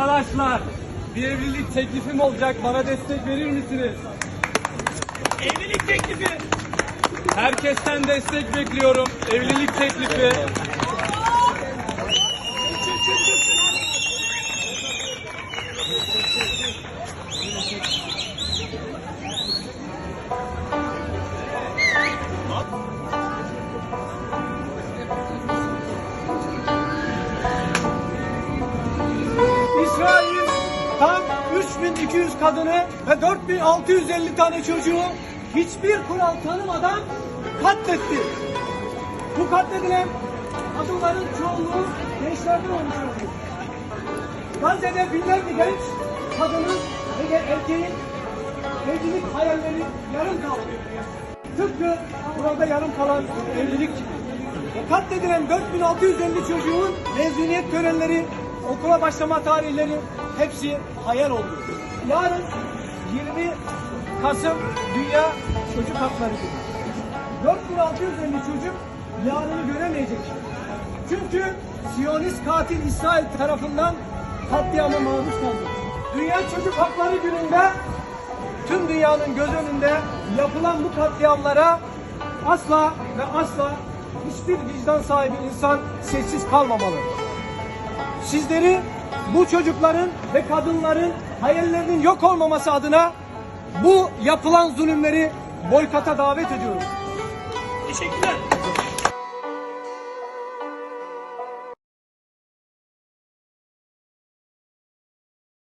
Arkadaşlar bir evlilik teklifim olacak. Bana destek verir misiniz? Evlilik teklifi. Herkesten destek bekliyorum. Evlilik teklifi. 3200 kadını ve 4650 tane çocuğu hiçbir kural tanımadan katletti. Bu katledilen kadınların çoğunluğu gençlerden oldu. Gazze'de binlerce genç kadının ve erkeğin evlilik hayalleri yarım kaldı. Tıpkı burada yarım kalan evlilik gibi. Katledilen 4650 çocuğun mezuniyet törenleri, okula başlama tarihleri hepsi hayal oldu. Yarın 20 Kasım Dünya Çocuk Hakları Günü. 4650 çocuk yarını göremeyecek. Çünkü Siyonist katil İsrail tarafından katliama maruz kaldı. Dünya Çocuk Hakları Günü'nde tüm dünyanın göz önünde yapılan bu katliamlara asla ve asla hiçbir vicdan sahibi insan sessiz kalmamalı. Sizleri bu çocukların ve kadınların hayallerinin yok olmaması adına bu yapılan zulümleri boykota davet ediyoruz. Teşekkürler.